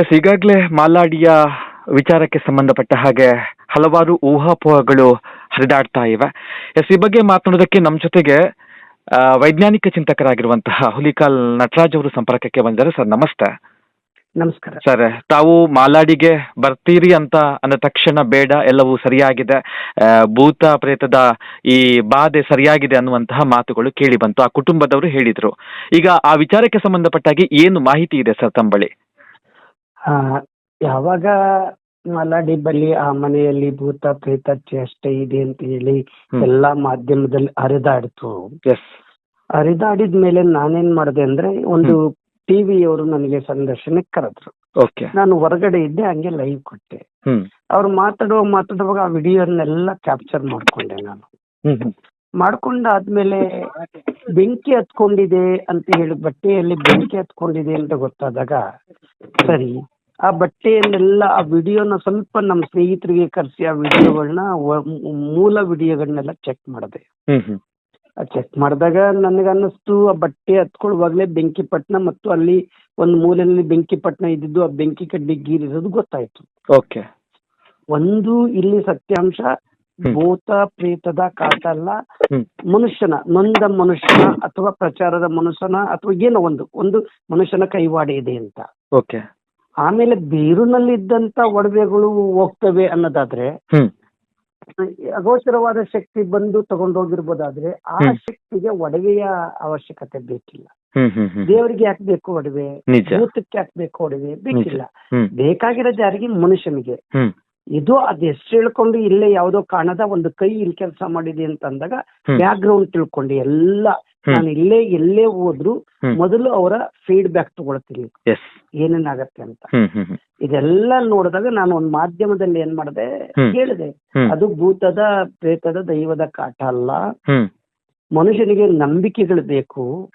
S ಈಗಾಗಲೇ ಮಾಲಾಡಿಯ ವಿಚಾರಕ್ಕೆ ಸಂಬಂಧಪಟ್ಟ ಹಾಗೆ ಹಲವಾರು ಊಹಾಪೋಹಗಳು ಹರಿದಾಡ್ತಾ ಇವೆ. ಎಸ್ ಈ ಬಗ್ಗೆ ಮಾತನಾಡೋದಕ್ಕೆ ನಮ್ಮ ಜೊತೆಗೆ ವೈಜ್ಞಾನಿಕ ಚಿಂತಕರಾಗಿರುವಂತಹ ಹುಲಿಕಾಲ್ ನಟರಾಜ್ ಅವರು ಸಂಪರ್ಕಕ್ಕೆ ಬಂದಿದ್ದಾರೆ ಸರ್ ನಮಸ್ತೆ. ನಮಸ್ಕಾರ. ಸರ್ ತಾವು ಮಾಲಾಡಿಗೆ ಬರ್ತೀರಿ ಅಂತ ಅಂದ ತಕ್ಷಣ ಬೇಡ ಎಲ್ಲವೂ ಸರಿಯಾಗಿದೆ. ಭೂತ ಪ್ರೇತದ ಈ ಬಾಧೆ ಸರಿಯಾಗಿದೆ ಅನ್ನುವಂತಹ ಮಾತುಗಳು ಕೇಳಿ ಬಂತು ಆ ಕುಟುಂಬದವರು ಹೇಳಿದ್ರು. ಈಗ ಆ ವಿಚಾರಕ್ಕೆ ಸಂಬಂಧಪಟ್ಟಾಗಿ ಏನು ಮಾಹಿತಿ ಇದೆ ಸರ್ ತಮ್ಮ ಬಳಿ? ಆ, ಯಾವಾಗ ಮಲಾಡಿ ಬಲ್ಲಿ ಆ ಮನೆಯಲ್ಲಿ ಭೂತ ಪ್ರೇತ ಚೇಷ್ಟೆ ಇದೆ ಅಂತ ಹೇಳಿ ಎಲ್ಲಾ ಮಾಧ್ಯಮದಲ್ಲಿ ಹರಿದಾಡ್ತು. ಹರಿದಾಡಿದ ಮೇಲೆ ನಾನೇನ್ ಮಾಡಿದೆ ಅಂದ್ರೆ ಒಂದು ಟಿವಿ ಅವರು ನನಗೆ ಸಂದರ್ಶನಕ್ಕೆ ಕರೆದ್ರು. ನಾನು ಹೊರಗಡೆ ಇದ್ದೆ ಹಂಗೆ ಲೈವ್ ಕೊಟ್ಟೆ. ಅವ್ರು ಮಾತಾಡುವ ಮಾತಾಡುವಾಗ ಆ ವಿಡಿಯೋನೆಲ್ಲ ಕ್ಯಾಪ್ಚರ್ ಮಾಡ್ಕೊಂಡೆ ನಾನು. ಮಾಡ್ಕೊಂಡಾದ್ಮೇಲೆ ಬೆಂಕಿ ಹತ್ಕೊಂಡಿದೆ ಅಂತ ಹೇಳಿ ಬಟ್ಟೆಯಲ್ಲಿ ಬೆಂಕಿ ಹತ್ಕೊಂಡಿದೆ ಅಂತ ಗೊತ್ತಾದಾಗ ಸರಿ. ಆ ಬಟ್ಟೆಯನ್ನೆಲ್ಲ ಆ ವಿಡಿಯೋನ ಸ್ವಲ್ಪ ನಮ್ಮ ಸ್ನೇಹಿತರಿಗೆ ಕರೆಸಿ ಆ ವಿಡಿಯೋಗಳನ್ನ ಮೂಲ ವಿಡಿಯೋಗಳನ್ನೆಲ್ಲ ಚೆಕ್ ಮಾಡಿದೆ. ಚೆಕ್ ಮಾಡಿದಾಗ ನನಗೆ ಅನ್ನಿಸ್ತು ಆ ಬಟ್ಟೆ ಹತ್ಕೊಳ್ಳುವಾಗಲೇ ಬೆಂಕಿಪಟ್ಟಣ ಪಟ್ನ ಮತ್ತು ಅಲ್ಲಿ ಒಂದು ಮೂಲೆಯಲ್ಲಿ ಬೆಂಕಿ ಪಟ್ನ ಇದ್ದಿದ್ದು ಆ ಬೆಂಕಿ ಕಡ್ಡಿ ಗೀರಿರೋದು ಗೊತ್ತಾಯ್ತು. ಓಕೆ. ಒಂದು ಇಲ್ಲಿ ಸತ್ಯಾಂಶ. ಭೂತ ಪ್ರೀತದ ಕಾತಲ್ಲ ಅಲ್ಲ ಮನುಷ್ಯನ ನೊಂದ ಮನುಷ್ಯನ ಅಥವಾ ಪ್ರಚಾರದ ಮನುಷ್ಯನ ಅಥವಾ ಏನೋ ಒಂದು ಒಂದು ಮನುಷ್ಯನ ಕೈವಾಡ ಇದೆ ಅಂತ. ಓಕೆ. ಆಮೇಲೆ ಬೇರುನಲ್ಲಿದ್ದಂತ ಒಡವೆಗಳು ಹೋಗ್ತವೆ ಅನ್ನೋದಾದ್ರೆ ಅಗೋಚರವಾದ ಶಕ್ತಿ ಬಂದು ತಗೊಂಡೋಗಿರ್ಬೋದಾದ್ರೆ ಆ ಶಕ್ತಿಗೆ ಒಡವೆಯ ಅವಶ್ಯಕತೆ ಬೇಕಿಲ್ಲ. ದೇವರಿಗೆ ಯಾಕೆ ಬೇಕು ಒಡವೆ? ಭೂತಕ್ಕೆ ಯಾಕೆ ಬೇಕು ಒಡವೆ? ಬೇಕಿಲ್ಲ. ಬೇಕಾಗಿರೋ ಬೇಕಾಗಿರೋದು ಯಾರಿಗೆ ಮನುಷ್ಯನಿಗೆ. ಇದು ಅದ್ ಎಷ್ಟು ಹೇಳ್ಕೊಂಡು ಇಲ್ಲೇ ಯಾವ್ದೋ ಕಾಣದ ಒಂದು ಕೈ ಇಲ್ಲಿ ಕೆಲಸ ಮಾಡಿದೆ ಅಂತ ಅಂದಾಗ. ಬ್ಯಾಕ್ ಗ್ರೌಂಡ್ ತಿಳ್ಕೊಂಡು ಎಲ್ಲ. ನಾನು ಇಲ್ಲೇ ಎಲ್ಲೇ ಹೋದ್ರು ಮೊದಲು ಅವರ ಫೀಡ್ಬ್ಯಾಕ್ ತಗೊಳ್ತೀನಿ. ಏನೇನಾಗತ್ತೆ ಅಂತ. ಇದೆಲ್ಲ ನೋಡಿದಾಗ ನಾನು ಒಂದು ಮಾಧ್ಯಮದಲ್ಲಿ ಏನ್ ಮಾಡಿದೆ ಕೇಳಿದೆ. ಹೇಳಿದೆ ಅದು ಭೂತದ ಪ್ರೇತದ ದೈವದ ಕಾಟ ಅಲ್ಲ. ಮನುಷ್ಯನಿಗೆ ನಂಬಿಕೆಗಳು ಬೇಕು.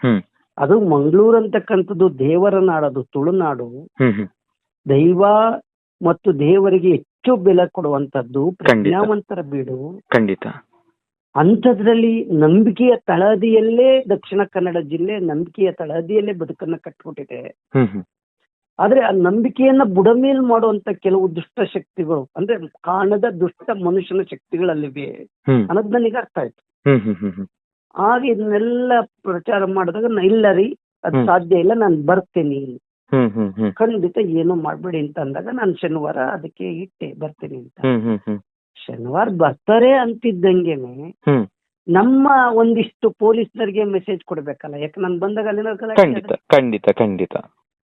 ಅದು ಮಂಗಳೂರು ಅಂತಕ್ಕಂಥದ್ದು ದೇವರ ನಾಡದು ತುಳುನಾಡು. ದೈವ ಮತ್ತು ದೇವರಿಗೆ ಹೆಚ್ಚು ಬೆಲೆ ಕೊಡುವಂತದ್ದು ಪ್ರಜ್ಞಾವಂತರ ಬೀಡು. ಖಂಡಿತ. ಅಂಥದ್ರಲ್ಲಿ ನಂಬಿಕೆಯ ತಳಹದಿಯಲ್ಲೇ ದಕ್ಷಿಣ ಕನ್ನಡ ಜಿಲ್ಲೆ ನಂಬಿಕೆಯ ತಳಹದಿಯಲ್ಲೇ ಬದುಕನ್ನ ಹ್ಮ್ ಆದ್ರೆ ಆ ನಂಬಿಕೆಯನ್ನ ಬುಡಮೇಲ್ ಮಾಡುವಂತ ಕೆಲವು ದುಷ್ಟ ಶಕ್ತಿಗಳು ಅಂದ್ರೆ ಕಾಣದ ದುಷ್ಟ ಮನುಷ್ಯನ ಶಕ್ತಿಗಳಲ್ಲಿವೆ. ಅನ್ನೋದ್ ನನಗೆ ಅರ್ಥ ಆಯ್ತು ಆಗ ಇದನ್ನೆಲ್ಲ ಪ್ರಚಾರ ಮಾಡಿದಾಗ ನಾ ಇಲ್ಲ ರೀ ಅದು ಸಾಧ್ಯ ಇಲ್ಲ ನಾನು ಬರ್ತೀನಿ. ಖಂಡಿತ ಏನು ಮಾಡ್ಬೇಡಿ ಅಂತ ಅಂದಾಗ ನಾನು ಶನಿವಾರ ಅದಕ್ಕೆ ಇಟ್ಟೆ ಬರ್ತೀನಿ ಅಂತ. ಶನಿವಾರ ಬರ್ತಾರೆ ಅಂತಿದ್ದಂಗೆನೆ ನಮ್ಮ ಒಂದಿಷ್ಟು ಪೊಲೀಸರಿಗೆ ಮೆಸೇಜ್ ಕೊಡ್ಬೇಕಲ್ಲ ಯಾಕೆ ನಾನು ಬಂದಾಗ ಅಲ್ಲಿ ಖಂಡಿತ ಖಂಡಿತ ಖಂಡಿತ.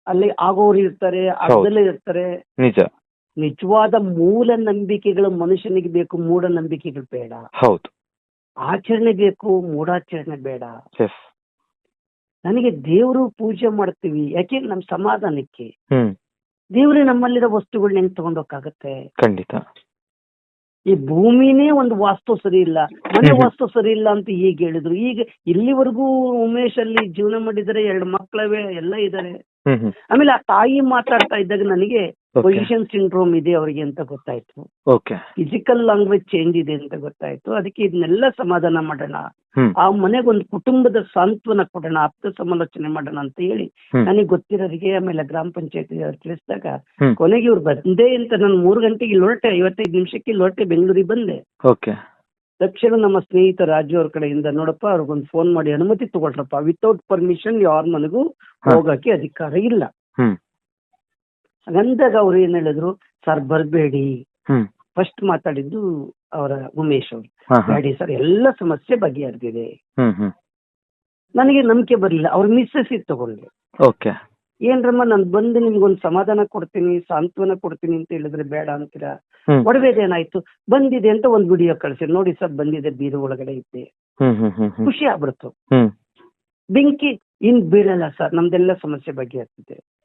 ಅಲ್ಲಿ ಆಗೋರು ಇರ್ತಾರೆ ಅರ್ಧಲ್ಲೇ ಇರ್ತಾರೆ. ನಿಜ. ನಿಜವಾದ ಮೂಲ ನಂಬಿಕೆಗಳು ಮನುಷ್ಯನಿಗೆ ಬೇಕು ಮೂಢ ನಂಬಿಕೆಗಳು ಬೇಡ. ಹೌದು. ಆಚರಣೆ ಬೇಕು ಮೂಢಾಚರಣೆ ಬೇಡ. ಎಸ್ ನನಗೆ ದೇವರು ಪೂಜೆ ಮಾಡ್ತೀವಿ. ಯಾಕೆ? ನಮ್ಮ ಸಮಾಧಾನಕ್ಕೆ. ದೇವ್ರೆ ನಮ್ಮಲ್ಲಿರೋ ವಸ್ತುಗಳನ್ನ ಹೆಂಗ್ ತಗೊಂಡೋಕ್ಕಾಗತ್ತೆ ಖಂಡಿತ. ಈ ಭೂಮಿನೇ ಒಂದು ವಾಸ್ತು ಸರಿ ಇಲ್ಲ. ಮನೆ. ವಾಸ್ತು ಸರಿ ಇಲ್ಲ ಅಂತ ಈಗ ಹೇಳಿದ್ರು. ಈಗ ಇಲ್ಲಿವರೆಗೂ ಉಮೇಶ್ ಅಲ್ಲಿ ಜೀವನ ಮಾಡಿದರೆ ಎರಡು ಮಕ್ಕಳವೆ ಎಲ್ಲ ಇದ್ದಾರೆ. ಹ್ಮ್ ಆಮೇಲೆ ಆ ತಾಯಿ ಮಾತಾಡ್ತಾ ಇದ್ದಾಗ ನನಗೆ ಪೊಸಿಷನ್ ಸಿಂಡ್ರೋಮ್ ಇದೆ ಅವರಿಗೆ ಅಂತ ಗೊತ್ತಾಯ್ತು. ಫಿಸಿಕಲ್ ಲ್ಯಾಂಗ್ವೇಜ್ ಚೇಂಜ್ ಇದೆ ಅಂತ ಗೊತ್ತಾಯ್ತು. ಅದಕ್ಕೆ ಇದನ್ನೆಲ್ಲ ಸಮಾಧಾನ ಮಾಡೋಣ. ಆ ಮನೆಗೆ ಒಂದು ಕುಟುಂಬದ ಸಾಂತ್ವನ ಕೊಡೋಣ ಆಪ್ತ ಸಮಾಲೋಚನೆ ಮಾಡೋಣ ಅಂತ ಹೇಳಿ ನನಗೆ ಗೊತ್ತಿರೋರಿಗೆ ಆಮೇಲೆ ಗ್ರಾಮ ಪಂಚಾಯತಿ ಅವ್ರು ತಿಳಿಸಿದಾಗ ಕೊನೆಗೆ ಇವ್ರು ಬಂದೆ ಅಂತ ನಾನು ಮೂರು ಗಂಟೆಗೆ ಹೊರಟೆ ಐವತ್ತೈದು ನಿಮಿಷಕ್ಕೆ ಲೋಟೆ ಹೊರಟೆ ಬೆಂಗಳೂರಿಗೆ ಬಂದೆ. ತಕ್ಷಣ ನಮ್ಮ ಸ್ನೇಹಿತ ರಾಜು ಅವ್ರ ಕಡೆಯಿಂದ ನೋಡಪ್ಪ ಅವ್ರಿಗೊಂದು ಫೋನ್ ಮಾಡಿ ಅನುಮತಿ ತಗೊಳ್ರಪ್ಪ. ವಿತೌಟ್ ಪರ್ಮಿಷನ್ ಯಾರ ಮನೆಗೂ. ಹೋಗಕ್ಕೆ ಅಧಿಕಾರ ಇಲ್ಲ. ಅಂದಾಗ ಅವ್ರು ಏನ್ ಹೇಳಿದ್ರು? ಸರ್ ಬರ್ಬೇಡಿ. ಫಸ್ಟ್ ಮಾತಾಡಿದ್ದು ಅವರ ಉಮೇಶ್ ಅವರು. ಬೇಡಿ ಸರ್ ಎಲ್ಲ ಸಮಸ್ಯೆ ಬಗೆಹರಿದಿದೆ. ನನಗೆ ನಂಬಿಕೆ ಬರಲಿಲ್ಲ. ಅವ್ರ ಮಿಸ್ಸಸ್ ಇತ್ತು ತಗೊಂಡೆ ಓಕೆ. ಏನ್ರಮ್ಮ ನಾನು ಬಂದು ನಿಮ್ಗೊಂದು ಸಮಾಧಾನ ಕೊಡ್ತೀನಿ ಸಾಂತ್ವನ ಕೊಡ್ತೀನಿ ಅಂತ ಹೇಳಿದ್ರೆ ಬೇಡ ಅಂತೀರಾ? ಒಡವೇದ ಏನಾಯ್ತು? ಬಂದಿದೆ ಅಂತ ಒಂದು ವಿಡಿಯೋ ಕಳ್ಸಿ. ನೋಡಿ ಸರ್ ಬಂದಿದೆ ಬೀರು ಒಳಗಡೆ ಇದ್ದೆ. ಖುಷಿ ಆಗ್ಬಿಡ್ತು. ಬೆಂಕಿ ಇನ್ ಬೀಳಲ್ಲ ಸರ್ ನಮ್ದೆಲ್ಲ ಸಮಸ್ಯೆ ಬಗ್ಗೆ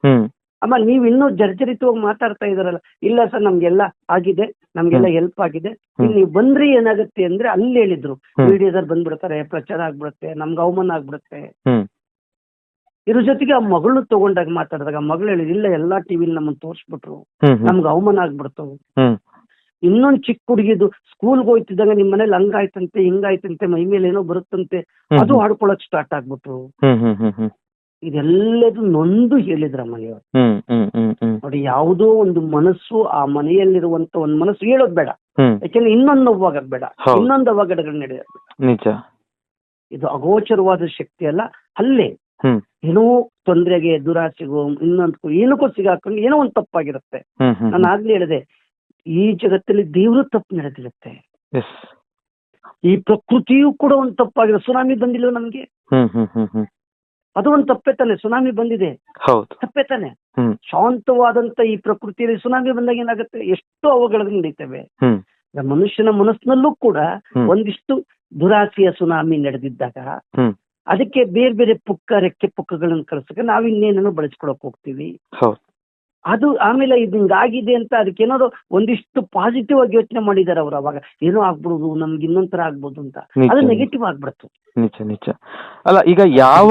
ಹ್ಮ್. ಅಮ್ಮ ನೀವ್ ಇನ್ನೂ ಜರ್ಜರಿತವಾಗಿ ಮಾತಾಡ್ತಾ ಇದಾರಲ್ಲ. ಇಲ್ಲ ಸರ್ ನಮ್ಗೆಲ್ಲ ಆಗಿದೆ ನಮ್ಗೆಲ್ಲ ಹೆಲ್ಪ್ ಆಗಿದೆ. ನೀವ್ ಬಂದ್ರಿ ಏನಾಗುತ್ತೆ ಅಂದ್ರೆ ಅಲ್ಲಿ ಹೇಳಿದ್ರು. ಮೀಡಿಯಾದವ್ರು ಬಂದ್ಬಿಡ್ತಾರೆ ಪ್ರಚಾರ ಆಗ್ಬಿಡುತ್ತೆ ನಮ್ಗೆ ಅವಮಾನ ಆಗ್ಬಿಡುತ್ತೆ. ಇದ್ರ ಜೊತೆಗೆ ಆ ಮಗಳು ತಗೊಂಡಾಗ ಮಾತಾಡಿದಾಗ ಆ ಮಗಳು ಹೇಳಿದ್ ಇಲ್ಲ ಎಲ್ಲಾ ಟಿವಿಲಿ ನಮ್ಮನ್ನ ತೋರಿಸ್ಬಿಟ್ರು. ನಮ್ಗೆ ಅವಮಾನ ಆಗ್ಬಿಡ್ತು. ಇನ್ನೊಂದ್ ಚಿಕ್ಕ ಹುಡುಗಿದು ಸ್ಕೂಲ್ಗೆ ಹೋಯ್ತಿದ್ದಾಗ ನಿಮ್ ಮನೇಲಿ ಹಂಗಾಯ್ತಂತೆ ಹಿಂಗಾಯ್ತಂತೆ ಮೈ ಮೇಲೆ ಏನೋ ಬರುತ್ತಂತೆ ಅದು ಆಡ್ಕೊಳಕ್ ಸ್ಟಾರ್ಟ್ ಆಗ್ಬಿಟ್ರು. ಇದೆಲ್ಲದು ನೊಂದು ಹೇಳಿದ್ರ ಮನೆಯವರು ನೋಡಿ ಯಾವುದೋ ಒಂದು ಮನಸ್ಸು ಆ ಮನೆಯಲ್ಲಿರುವಂತ ಒಂದು ಮನಸ್ಸು ಹೇಳೋದ್ ಬೇಡ. ಯಾಕೆಂದ್ರೆ ಇನ್ನೊಂದು ನೋವಾಗದ್ ಬೇಡ. ಇನ್ನೊಂದು ಅವಘಡಗಳು ನಡೆಯೋದು ನಿಜ. ಇದು ಅಗೋಚರವಾದ ಶಕ್ತಿ ಅಲ್ಲ ಅಲ್ಲೇ. ಏನೋ ತೊಂದರೆಗೆ ದುರಾಸೆಗೂ ಇನ್ನೊಂದು ಏನಕ್ಕೂ ಸಿಗಾಕೊಂಡು ಏನೋ ಒಂದು ತಪ್ಪಾಗಿರುತ್ತೆ. ನಾನು ಆಗ್ಲೇ ಹೇಳಿದೆ ಈ ಜಗತ್ತಲ್ಲಿ ದೇವರು ತಪ್ಪು ನಡೆದಿರುತ್ತೆ. ಈ ಪ್ರಕೃತಿಯೂ ಕೂಡ ಒಂದು ತಪ್ಪಾಗಿದೆ. ಸುನಾಮಿ ಬಂದಿಲ್ಲ ನಮ್ಗೆ? ಅದು ಒಂದು ತಪ್ಪೇ ತಾನೆ ಸುನಾಮಿ ಬಂದಿದೆ. ತಪ್ಪೆ ತಾನೆ. ಶಾಂತವಾದಂತ ಈ ಪ್ರಕೃತಿಯಲ್ಲಿ ಸುನಾಮಿ ಬಂದಾಗ ಏನಾಗುತ್ತೆ? ಎಷ್ಟು ಅವಘಡಗಳು ನಡೀತವೆ. ಮನುಷ್ಯನ ಮನಸ್ಸಿನಲ್ಲೂ ಕೂಡ ಒಂದಿಷ್ಟು ದುರಾಸೆಯ ಸುನಾಮಿ ನಡೆದಿದ್ದಾಗ ಅದಕ್ಕೆ ಬೇರೆ ಬೇರೆ ಪುಕ್ಕ ರೆಕ್ಕೆ ಪುಕ್ಕಗಳನ್ನು ಕಳ್ಸಕ್ಕೆ ನಾವು ಇನ್ನೇನೋ ಬಳಸ್ಕೊಳಕ್ ಹೋಗ್ತೀವಿ. ಅದು ಆಮೇಲೆ ಇದು ಹಿಂಗಾಗಿದೆ ಅಂತ ಅದಕ್ಕೆ ಏನಾದ್ರು ಒಂದಿಷ್ಟು ಪಾಸಿಟಿವ್ ಆಗಿ ಯೋಚನೆ ಮಾಡಿದಾರೆ ಅವ್ರು ಅವಾಗ. ಏನೋ ಆಗ್ಬಿಡುದು ನಮ್ಗೆ ಇನ್ನೊಂಥರ ಆಗ್ಬಹುದು ಅಂತ. ನಿಜ, ಅದು ನಿಜ. ನೆಗೆಟಿವ್ ಆಗ್ಬಿಡ್ತು ನಿಜ ನಿಜ. ಅಲ್ಲ ಈಗ ಯಾವ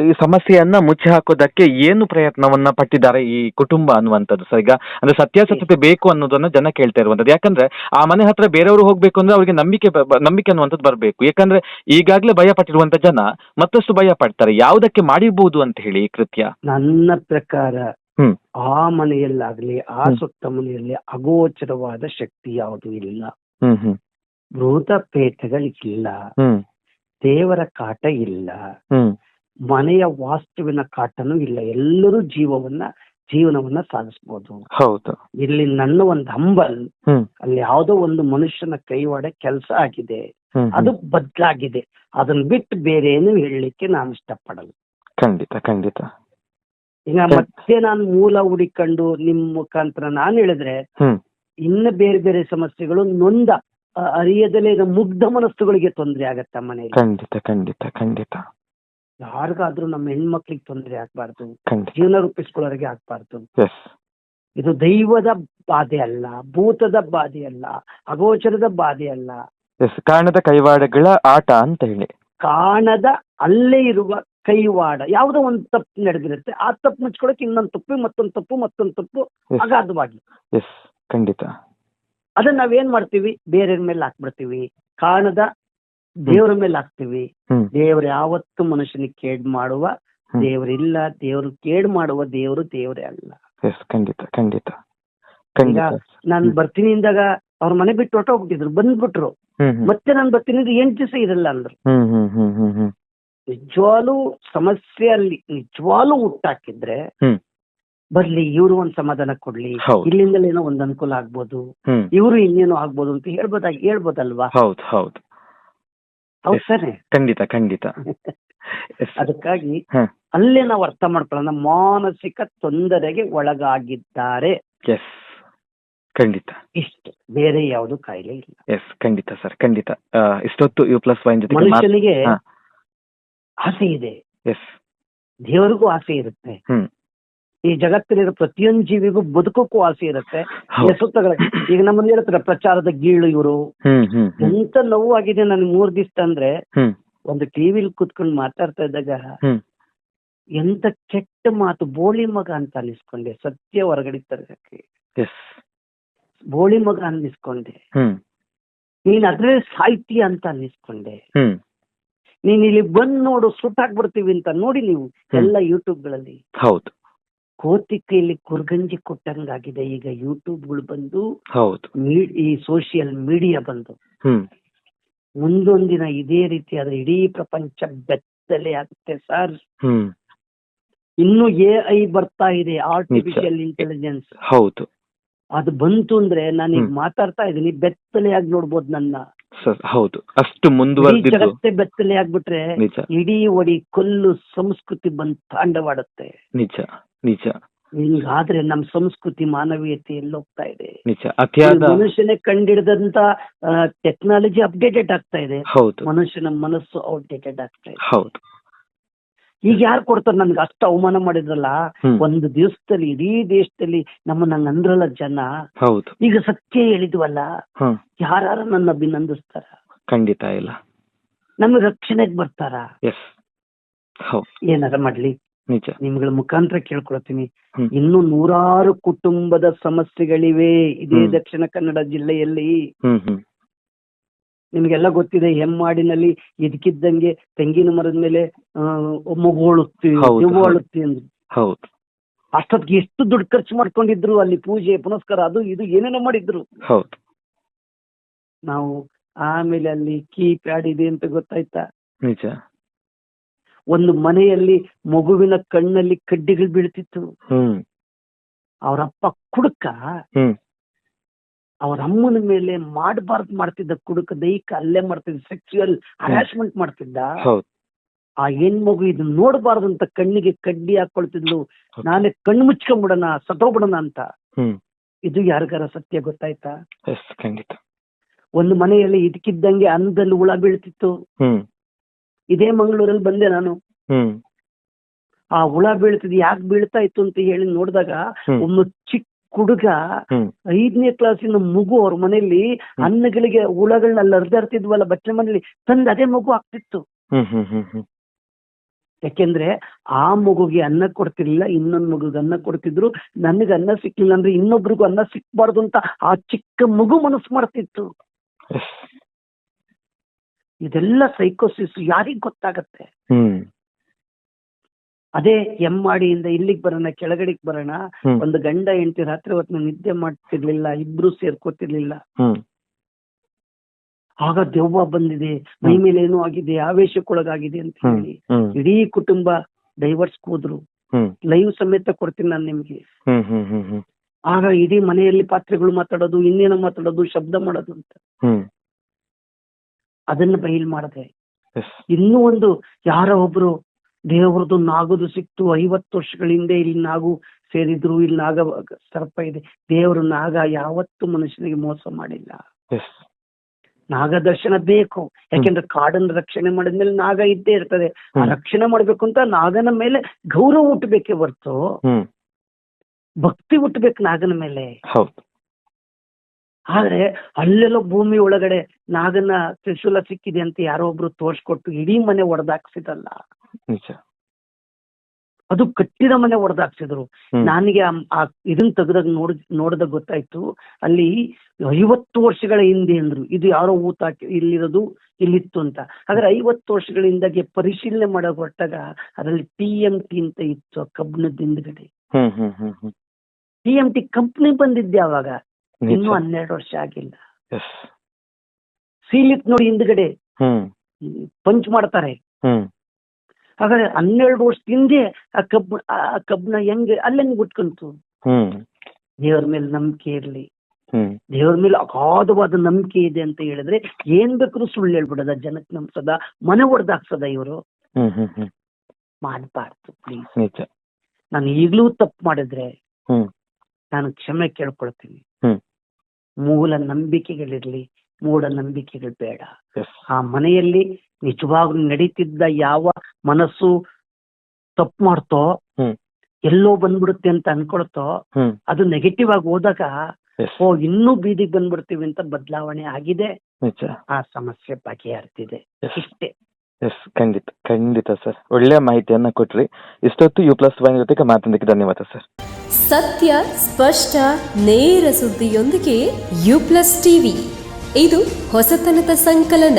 ಈ ಸಮಸ್ಯೆಯನ್ನ ಮುಚ್ಚಿ ಹಾಕೋದಕ್ಕೆ ಏನು ಪ್ರಯತ್ನವನ್ನ ಪಟ್ಟಿದ್ದಾರೆ ಈ ಕುಟುಂಬ ಅನ್ನುವಂಥದ್ದು? ಸರ್ ಈಗ ಅಂದ್ರೆ ಸತ್ಯಾಸತ್ಯತೆ ಬೇಕು ಅನ್ನೋದನ್ನ ಜನ ಕೇಳ್ತಾ ಇರುವಂತದ್ದು ಯಾಕಂದ್ರೆ ಆ ಮನೆ ಹತ್ರ ಬೇರೆಯವರು ಹೋಗ್ಬೇಕು ಅಂದ್ರೆ ಅವರಿಗೆ ನಂಬಿಕೆ ಬ- ಬ- ನಂಬಿಕೆ ಅನ್ನುವಂಥದ್ದು ಬರಬೇಕು. ಯಾಕಂದ್ರೆ ಈಗಾಗಲೇ ಭಯ ಪಟ್ಟಿರುವಂತ ಜನ ಮತ್ತಷ್ಟು ಭಯ ಪಡ್ತಾರೆ. ಯಾವುದಕ್ಕೆ ಮಾಡಿರ್ಬೋದು ಅಂತ ಹೇಳಿ ಈ ಕೃತ್ಯ? ನನ್ನ ಪ್ರಕಾರ ಆ ಮನೆಯಲ್ಲಾಗ್ಲಿ ಆ. ಸುತ್ತ ಮನೆಯಲ್ಲಿ ಅಗೋಚರವಾದ ಶಕ್ತಿ ಯಾವುದು ಇಲ್ಲ. ಭೂತ ಪ್ರೇತಗಳಿಲ್ಲ ಹ್ಮ್. ದೇವರ ಕಾಟ ಇಲ್ಲ. ಮನೆಯ ವಾಸ್ತುವಿನ ಕಾಟನೂ ಇಲ್ಲ. ಎಲ್ಲರೂ ಜೀವವನ್ನ ಜೀವನವನ್ನ ಸಾಧಿಸಬಹುದು ಹೌದು. ಇಲ್ಲಿ ನನ್ನ ಒಂದು ಹಂಬಲ್ ಅಲ್ಲಿ ಯಾವುದೋ ಒಂದು ಮನುಷ್ಯನ ಕೈವಾಡ ಕೆಲಸ ಆಗಿದೆ. ಅದು. ಬದಲಾಗಿದೆ. ಅದನ್ನ ಬಿಟ್ಟು ಬೇರೆ ಏನು ಹೇಳಲಿಕ್ಕೆ ನಾನು ಇಷ್ಟಪಡಲ್ಲ. ಖಂಡಿತ ಖಂಡಿತ. ಈಗ ಮತ್ತೆ ನಾನು ಮೂಲ ಹುಡಿಕೊಂಡು ನಿಮ್ ಮುಖಾಂತರ ನಾನು ಹೇಳಿದ್ರೆ ಇನ್ನ ಬೇರೆ ಬೇರೆ ಸಮಸ್ಯೆಗಳು ನೊಂದ ಅರಿಯದಲ್ಲೇ ಮುಗ್ಧ ಮನಸ್ಸುಗಳಿಗೆ ತೊಂದರೆ ಆಗತ್ತೆ ಮನೆಯಲ್ಲಿ ಖಂಡಿತ ಖಂಡಿತ ಖಂಡಿತ. ಯಾರಿಗಾದ್ರೂ ನಮ್ಮ ಹೆಣ್ಮಕ್ಳಿಗೆ ತೊಂದರೆ ಆಗ್ಬಾರ್ದು. ಜೀವನ ರೂಪಿಸ್ಕೊಳ್ಳೋರಿಗೆ ಆಗ್ಬಾರ್ದು. ಇದು ದೈವದ ಬಾಧೆ ಅಲ್ಲ ಭೂತದ ಬಾಧೆ ಅಲ್ಲ ಅಗೋಚರದ ಬಾಧೆ ಅಲ್ಲ. ಕಾಣದ ಕೈವಾಡಗಳ ಆಟ ಅಂತ ಹೇಳಿ. ಕಾಣದ ಅಲ್ಲೇ ಇರುವ ಕೈವಾಡ ಯಾವುದೋ ಒಂದು ತಪ್ಪು ನಡೆದಿರುತ್ತೆ. ಆ ತಪ್ಪು ಮುಚ್ಕೊಳಕ್ಕೆ ಇನ್ನೊಂದು ತಪ್ಪು ಮತ್ತೊಂದು ತಪ್ಪು ಮತ್ತೊಂದು ತಪ್ಪು. ಅಗಾಧವಾಗಿ. ಎಸ್ ಖಂಡಿತ. ಅದನ್ನ ನಾವೇನ್ ಮಾಡ್ತೀವಿ? ಬೇರೆಯವ್ರ ಮೇಲೆ ಹಾಕ್ಬಿಡ್ತೀವಿ. ಕಾಣದ ದೇವರ ಮೇಲೆ ಹಾಕ್ತೀವಿ. ದೇವ್ರ ಯಾವತ್ತು ಮನುಷ್ಯನಿಗೆ ಕೇಡ್ ಮಾಡುವ. ದೇವರಿಲ್ಲ. ದೇವ್ರು ಕೇಡ್ ಮಾಡುವ ದೇವರು ದೇವರೇ ಅಲ್ಲ. ಎಸ್ ಖಂಡಿತ ಖಂಡಿತ. ನಾನು ಬರ್ತೀನಿ ಅಂದಾಗ ಅವ್ರ ಮನೆ ಬಿಟ್ಟು ಹೊಟ್ಟೋಗ್ಬಿಟ್ಟಿದ್ರು ಬಂದ್ಬಿಟ್ರು. ಮತ್ತೆ ನಾನು ಬರ್ತೀನಿ ಅಂದ್ರೆ ಎಂಟು ದಿವಸ ಇರಲ್ಲ ಅಂದ್ರು. ನಿಜವಾಗ್ಲೂ ಸಮಸ್ಯೆ ಅಲ್ಲಿ ನಿಜವಾಗ್ಲೂ ಹುಟ್ಟಾಕಿದ್ರೆ ಬರ್ಲಿ ಇವರು ಒಂದ್ ಸಮಾಧಾನ ಕೊಡ್ಲಿ ಇಲ್ಲಿಂದಲೇನೋ ಒಂದ್ ಅನುಕೂಲ ಆಗ್ಬೋದು ಇವರು ಇನ್ನೇನೋ ಆಗ್ಬೋದು ಅಂತ ಹೇಳ್ಬೋದ ಹೇಳ್ಬೋದಲ್ವಾ? ಹೌದು ಹೌದು. ಹೌದ್ ಸರಿ ಖಂಡಿತ ಖಂಡಿತ. ಅದಕ್ಕಾಗಿ ಅಲ್ಲೇ ನಾವು ಅರ್ಥ ಮಾಡ್ಕೊಳ್ಳೋಣ ಮಾನಸಿಕ ತೊಂದರೆಗೆ ಒಳಗಾಗಿದ್ದಾರೆ. ಎಸ್ ಖಂಡಿತ. ಇಷ್ಟು ಬೇರೆ ಯಾವುದು ಕಾಯಿಲೆ ಇಲ್ಲ. ಎಸ್ ಖಂಡಿತ ಸರ್ ಖಂಡಿತ. ಇಷ್ಟೊತ್ತು ಯು ಪ್ಲಸ್ ವೈನ್ ಜೊತೆ ಮನುಷ್ಯನಿಗೆ ಆಸೆ ಇದೆ. ದೇವರಿಗೂ ಆಸೆ ಇರುತ್ತೆ. ಈ ಜಗತ್ತಿನಲ್ಲಿರೋ ಪ್ರತಿಯೊಂದು ಜೀವಿಗೂ ಬದುಕಕ್ಕೂ ಆಸೆ ಇರುತ್ತೆ. ಸುತ್ತಗಳ ಈಗ ನಮ್ಮಲ್ಲಿ ಹೇಳ್ತಾರೆ ಪ್ರಚಾರದ ಗೀಳು ಇವರು. ಎಂತ ನೋವು ಆಗಿದೆ ನೋವಾಗಿದೆ ನನಗೆ ಮೂರ್ ದಿವಸ ಅಂದ್ರೆ ಒಂದು ಟಿವಿಲಿ ಕುತ್ಕೊಂಡು ಮಾತಾಡ್ತಾ ಇದ್ದಾಗ ಎಂತ ಕೆಟ್ಟ ಮಾತು ಬೋಳಿ ಮಗ ಅಂತ ಅನ್ನಿಸ್ಕೊಂಡೆ ಸತ್ಯ ಹೊರಗಡೆ ತರಗಕ್ಕೆ. ಬೋಳಿ ಮಗ ಅನ್ನಿಸ್ಕೊಂಡೆ. ನೀನ್ ಅದ್ರಲ್ಲಿ ಸಾಹಿತ್ಯ ಅಂತ ಅನ್ನಿಸ್ಕೊಂಡೆ. ನೀನ್ ಇಲ್ಲಿ ಬಂದ್ ನೋಡು ಸುಟ್ಟಾಕ್ಬಿಡ್ತೀವಿ ಅಂತ ನೋಡಿ ನೀವು. ಎಲ್ಲ ಯೂಟ್ಯೂಬ್ಗಳಲ್ಲಿ. ಹೌದು. ಕೋತಿ ಕೈಲಿ ಕುರ್ಗಂಜಿ ಕೊಟ್ಟಂಗಾಗಿದೆ. ಈಗ ಯೂಟ್ಯೂಬ್ಗಳು ಬಂದು ಹೌದು. ಈ ಸೋಷಿಯಲ್ ಮೀಡಿಯಾ ಬಂದು. ಮುಂದೊಂದಿನ ಇದೇ ರೀತಿ ಆದ್ರೆ ಇಡೀ ಪ್ರಪಂಚ ಬೆತ್ತಲೆ ಆಗುತ್ತೆ ಸರ್. ಇನ್ನು ಎ ಐ ಬರ್ತಾ ಇದೆ ಆರ್ಟಿಫಿಷಿಯಲ್ ಇಂಟೆಲಿಜೆನ್ಸ್ ಹೌದು. ಅದು ಬಂತು ಅಂದ್ರೆ ನಾನು ಈಗ ಹ್ಮ್. ಮಾತಾಡ್ತಾ ಇದ್ದೀನಿ ಬೆತ್ತಲೆಯಾಗಿ ನೋಡ್ಬೋದು ನನ್ನ. ಸರ್ ಹೌದು. ಅಷ್ಟು ಇಡೀ ಮುಂದುವರೆದಿದ್ದು ಜಗತ್ತೇ ಬೆತ್ತಲೆ ಆಗ್ಬಿಟ್ರೆ ನಿಜ. ಇಡೀ ಒಡಿ ಕೊಲ್ಲು ಸಂಸ್ಕೃತಿ ಬಂದ್ ತಾಂಡವಾಡುತ್ತೆ. ನಿಜ ನಿಜ. ಹಿಂಗಾದ್ರೆ ನಮ್ ಸಂಸ್ಕೃತಿ ಮಾನವೀಯತೆ ಎಲ್ಲೋಗ್ತಾ ಇದೆ. ನಿಜ. ಅತಿಯಾದ ಈ ಮನುಷ್ಯನೇ ಕಂಡಿಡಿದಂತ ಟೆಕ್ನಾಲಜಿ ಅಪ್ಡೇಟೆಡ್ ಆಗ್ತಾ ಇದೆ. ಹೌದು. ಮನುಷ್ಯನ ಮನಸ್ಸು ಔಟ್ಡೇಟೆಡ್ ಆಗ್ತಾ ಇದೆ. ಹೌದು. ಈಗ ಯಾರು ಕೊಡ್ತಾರೆ ನನ್ಗೆ ಅಷ್ಟು ಅವಮಾನ ಮಾಡಿದ್ರಲ್ಲ. ಒಂದು ದಿವಸದಲ್ಲಿ ಇಡೀ ದೇಶದಲ್ಲಿ ನಮ್ಮನ್ನ ನಂಗೆ ಅಂದ್ರಲ್ಲ ಜನ. ಹೌದು. ಈಗ ಸತ್ಯ ಹೇಳಿದ್ವಲ್ಲ? ಯಾರ ನನ್ನ ಅಭಿನಂದಿಸ್ತಾರ? ಖಂಡಿತ ಇಲ್ಲ. ನಮ್ಗೆ ರಕ್ಷಣೆಗೆ ಬರ್ತಾರ? ಏನಾರ ಮಾಡ್ಲಿ? ನಿಜ. ನಿಮ್ಗಳ ಮುಖಾಂತರ ಕೇಳ್ಕೊಳ್ತೀನಿ. ಇನ್ನು ನೂರಾರು ಕುಟುಂಬದ ಸಮಸ್ಯೆಗಳಿವೆ ಇದೇ ದಕ್ಷಿಣ ಕನ್ನಡ ಜಿಲ್ಲೆಯಲ್ಲಿ. ನಿಮಗೆಲ್ಲ ಗೊತ್ತಿದೆ ಹೆಮ್ಮಾಡಿನಲ್ಲಿ ಇದಕ್ಕಿದ್ದಂಗೆ ತೆಂಗಿನ ಮರದ ಮೇಲೆ ಮಗು ಅಳುತ್ತಿ ದೆವ್ವ. ಅಳುತ್ತೆ ಅಂದ್ರು. ಹೌದು. ಅಷ್ಟೊತ್ತಿಗೆ ಎಷ್ಟು ದುಡ್ಡು ಖರ್ಚು ಮಾಡ್ಕೊಂಡಿದ್ರು ಅಲ್ಲಿ ಪೂಜೆ ಪುನಸ್ಕಾರ ಅದು ಇದು ಏನೇನೋ ಮಾಡಿದ್ರು. ಹೌದು. ನಾವು ಆಮೇಲೆ ಅಲ್ಲಿ ಕೀ ಪ್ಯಾಡ್ ಇದೆ ಅಂತ ಗೊತ್ತಾಯ್ತಾ? ನಿಜ. ಒಂದು ಮನೆಯಲ್ಲಿ ಮಗುವಿನ ಕಣ್ಣಲ್ಲಿ ಕಡ್ಡಿಗಳು ಬೀಳ್ತಿತ್ತು. ಹ್ಮ್. ಅವ್ರ ಅಪ್ಪ ಕುಡುಕ ಅವ್ರ ಅಮ್ಮನ ಮೇಲೆ ಮಾಡಬಾರ್ದು ಮಾಡ್ತಿದ್ದ ಕುಡುಕ ದೈಹಿಕ ಅಲ್ಲೇ ಮಾಡ್ತಿದ್ದ ಸೆಕ್ಚುಯಲ್ ಹರಾಸ್ಮೆಂಟ್ ಮಾಡ್ತಿದ್ದ ಆ ಆ ಹೆಣ್ಮಗು ಇದನ್ನ ನೋಡಬಾರ್ದು ಅಂತ ಕಣ್ಣಿಗೆ ಕಡ್ಡಿ ಹಾಕೊಳ್ತಿದ್ಲು. ನಾನೇ ಕಣ್ಣು ಮುಚ್ಕೊಂಡ್ಬಿಡೋಣ ಸತ್ತೋಗ್ಬಿಡೋಣ ಅಂತ. ಇದು ಯಾರಿಗಾರ ಸತ್ಯ ಗೊತ್ತಾಯ್ತಾ? ಖಂಡಿತ. ಒಂದು ಮನೆಯಲ್ಲಿ ಇದಕ್ಕಿದ್ದಂಗೆ ಅನ್ನದಲ್ಲಿ ಹುಳ ಬೀಳ್ತಿತ್ತು. ಇದೇ ಮಂಗಳೂರಲ್ಲಿ ಬಂದೆ ನಾನು. ಆ ಹುಳ ಬೀಳ್ತಿದ್ ಯಾಕೆ ಬೀಳ್ತಾ ಇತ್ತು ಅಂತ ಹೇಳಿ ನೋಡಿದಾಗ. ಒಂದು ಚಿಕ್ಕ ಹುಡುಗ ಹ್ಮ್. ಐದನೇ ಕ್ಲಾಸಿನ ಮಗು ಅವ್ರ ಮನೆಯಲ್ಲಿ ಅನ್ನಗಳಿಗೆ ಹುಳಗಳನ್ನ ಅಲ್ಲಿ ಬಟ್ಟೆ ಮನೆಯಲ್ಲಿ ತಂದು ಅದೇ ಮಗು ಆಗ್ತಿತ್ತು ಯಾಕೆಂದ್ರೆ ಆ ಮಗುಗೆ ಅನ್ನ ಕೊಡ್ತಿರ್ಲಿಲ್ಲ ಇನ್ನೊಂದ್ ಮಗುಗೆ ಅನ್ನ ಕೊಡ್ತಿದ್ರು. ನನಗೆ ಅನ್ನ ಸಿಕ್ಲಿಲ್ಲ ಅಂದ್ರೆ ಇನ್ನೊಬ್ರಿಗೂ ಅನ್ನ ಸಿಕ್ಬಾರ್ದು ಅಂತ ಆ ಚಿಕ್ಕ ಮಗು ಮನಸ್ಸು ಮಾಡ್ತಿತ್ತು. ಇದೆಲ್ಲ ಸೈಕೋಸಿಸ್ ಯಾರಿಗ್ ಗೊತ್ತಾಗತ್ತೆ? ಅದೇ ಎಮ್ಮಾಡಿಯಿಂದ ಇಲ್ಲಿಗೆ ಬರೋಣ ಕೆಳಗಡೆಗೆ ಬರೋಣ ಒಂದು ಗಂಡ ಹೆಂಡತಿ ರಾತ್ರಿ ಹೊತ್ತು ನಿದ್ದೆ ಮಾಡ್ತಿರ್ಲಿಲ್ಲ ಇಬ್ರು ಸೇರ್ಕೋತಿರ್ಲಿಲ್ಲ. ಆಗ ದೆವ್ವ ಬಂದಿದೆ ಮೈ ಮೇಲೆ ಏನೋ ಆಗಿದೆ ಆವೇಶಕ್ಕೊಳಗಾಗಿದೆ ಅಂತ ಹೇಳಿ ಇಡೀ ಕುಟುಂಬ ಡೈವರ್ಸ್ ಹೋದ್ರು. ಲೈವ್ ಸಮೇತ ಕೊಡ್ತೀನಿ ನಾನು ನಿಮ್ಗೆ. ಆಗ ಇಡೀ ಮನೆಯಲ್ಲಿ ಪಾತ್ರೆಗಳು ಮಾತಾಡೋದು ಇನ್ನೇನೋ ಮಾತಾಡೋದು ಶಬ್ದ ಮಾಡೋದು ಅಂತ. ಅದನ್ನ ಬಯಲ್ ಮಾಡದೆ. ಇನ್ನೂ ಒಂದು ಯಾರೋ ಒಬ್ರು ದೇವ್ರದ್ದು ನಾಗದು ಸಿಕ್ತು ಐವತ್ತು ವರ್ಷಗಳ ಹಿಂದೆ ಇಲ್ಲಿ ನಾಗು ಸೇರಿದ್ರು ಇಲ್ಲಿ ನಾಗ ಸರ್ಪ ಇದೆ. ದೇವರು ನಾಗ ಯಾವತ್ತು ಮನುಷ್ಯನಿಗೆ ಮೋಸ ಮಾಡಿಲ್ಲ. ನಾಗ ದರ್ಶನ ಬೇಕು. ಯಾಕೆಂದ್ರೆ ಕಾಡನ್ನ ರಕ್ಷಣೆ ಮಾಡಿದ್ಮೇಲೆ ನಾಗ ಇದ್ದೇ ಇರ್ತದೆ. ಆ ರಕ್ಷಣೆ ಮಾಡ್ಬೇಕು ಅಂತ ನಾಗನ ಮೇಲೆ ಗೌರವ ಹುಟ್ಟಬೇಕೆ ಹೊರ್ತು ಭಕ್ತಿ ಹುಟ್ಟಬೇಕು ನಾಗನ ಮೇಲೆ. ಆದ್ರೆ ಅಲ್ಲೆಲ್ಲೋ ಭೂಮಿ ಒಳಗಡೆ ನಾಗನ ತ್ರಿಶೂಲ ಸಿಕ್ಕಿದೆ ಅಂತ ಯಾರೋ ಒಬ್ರು ತೋರ್ಸ್ಕೊಟ್ಟು ಇಡೀ ಮನೆ ಒಡೆದಾಕ್ಸಿದಲ್ಲ. ನಿಜ. ಅದು ಕಟ್ಟಿದ ಮನೆ ಒಡೆದಾಕ್ಸಿದ್ರು. ನನಗೆ ಆ- ಇದನ್ನ ತೆಗ್ದಾಗ ನೋಡ್ ನೋಡಿದಾಗ ಗೊತ್ತಾಯ್ತು. ಅಲ್ಲಿ ಐವತ್ತು ವರ್ಷಗಳ ಹಿಂದೆ ಅಂದ್ರು. ಇದು ಯಾರೋ ಊತ ಇಲ್ಲಿರೋದು ಇಲ್ಲಿತ್ತು ಅಂತ. ಆದ್ರೆ ಐವತ್ತು ವರ್ಷಗಳ ಹಿಂದಾಗೆ ಪರಿಶೀಲನೆ ಮಾಡಕ್ ಹೊರಟಾಗ ಅದರಲ್ಲಿ ಟಿ ಎಂ ಟಿ ಅಂತ ಇತ್ತು ಆ ಕಬ್ಬಿಣದ ಹಿಂದ್ಗಡೆ. ಟಿ ಎಂ ಟಿ ಕಂಪ್ನಿ ಬಂದಿದ್ದೆ ಅವಾಗ. ಇನ್ನೂ ಹನ್ನೆರಡು ವರ್ಷ ಆಗಿಲ್ಲ. ಸೀಲಿತ್ ನೋಡಿ ಹಿಂದ್ಗಡೆ. ಪಂಚ್ ಮಾಡ್ತಾರೆ. ಹಾಗಾದ್ರೆ ಹನ್ನೆರಡು ವರ್ಷ ಹಿಂದೆ ಆ ಕಬ್ ಆ ಕಬ್ಬನ ಹೆಂಗೆ ಅಲ್ಲೆಂಗ್ ಬಿಟ್ಕೊಂತು ಹ್ಮ್. ದೇವ್ರ ಮೇಲೆ ನಂಬಿಕೆ ಇರ್ಲಿ. ದೇವ್ರ ಮೇಲೆ ಅಗಾಧವಾದ ನಂಬಿಕೆ ಇದೆ ಅಂತ ಹೇಳಿದ್ರೆ ಏನ್ ಬೇಕಾದ್ರೂ ಸುಳ್ಳು ಹೇಳ್ಬಿಡದ ಜನಕ್ ನಂಬ್ಸದ ಮನೆ ಒಡೆದಾಕ್ಸದ ಇವರು? ಮಾಡಬಾರ್ದು ಪ್ಲೀಸ್ ನಾನು ಈಗಲೂ ತಪ್ಪು ಮಾಡಿದ್ರೆ ನಾನು ಕ್ಷಮೆ ಕೇಳ್ಕೊಳ್ತೀನಿ. ಮೂಲ ನಂಬಿಕೆಗಳಿರ್ಲಿ ಮೂಢ ನಂಬಿಕೆಗಳು ಬೇಡ. ಎಸ್ ಆ ಮನೆಯಲ್ಲಿ ನಿಜವಾಗ್ಲೂ ನಡೀತಿದ್ದ ಯಾವ ಮನಸ್ಸು ತಪ್ಪು ಮಾಡ್ತೋ ಎಲ್ಲೋ ಬಂದ್ಬಿಡುತ್ತೆ ಅಂತ ಅನ್ಕೊಳ್ತೋ ಅದು ನೆಗೆಟಿವ್ ಆಗಿ ಹೋದಾಗ ಓ ಇನ್ನೂ ಬೀದಿಗೆ ಬಂದ್ಬಿಡ್ತೀವಿ ಅಂತ ಬದಲಾವಣೆ ಆಗಿದೆ. ಆ ಸಮಸ್ಯೆ ಬಗೆಹರ್ತಿದೆ. ಎಸ್ ಇಷ್ಟೇ. ಎಸ್ ಖಂಡಿತ ಖಂಡಿತ ಸರ್. ಒಳ್ಳೆಯ ಮಾಹಿತಿಯನ್ನ ಕೊಟ್ರಿ. ಇಷ್ಟೊತ್ತು ಯು ಪ್ಲಸ್ ವೈನ್ ಜೊತೆಗೆ ಮಾತಾಡೋದಕ್ಕೆ ಧನ್ಯವಾದ ಸರ್. ಸತ್ಯ ಸ್ಪಷ್ಟ ನೇರ ಸುದ್ದಿಯೊಂದಿಗೆ ಯು ಪ್ಲಸ್ ಟಿವಿ ಇದು ಹೊಸತನದ ಸಂಕಲನ.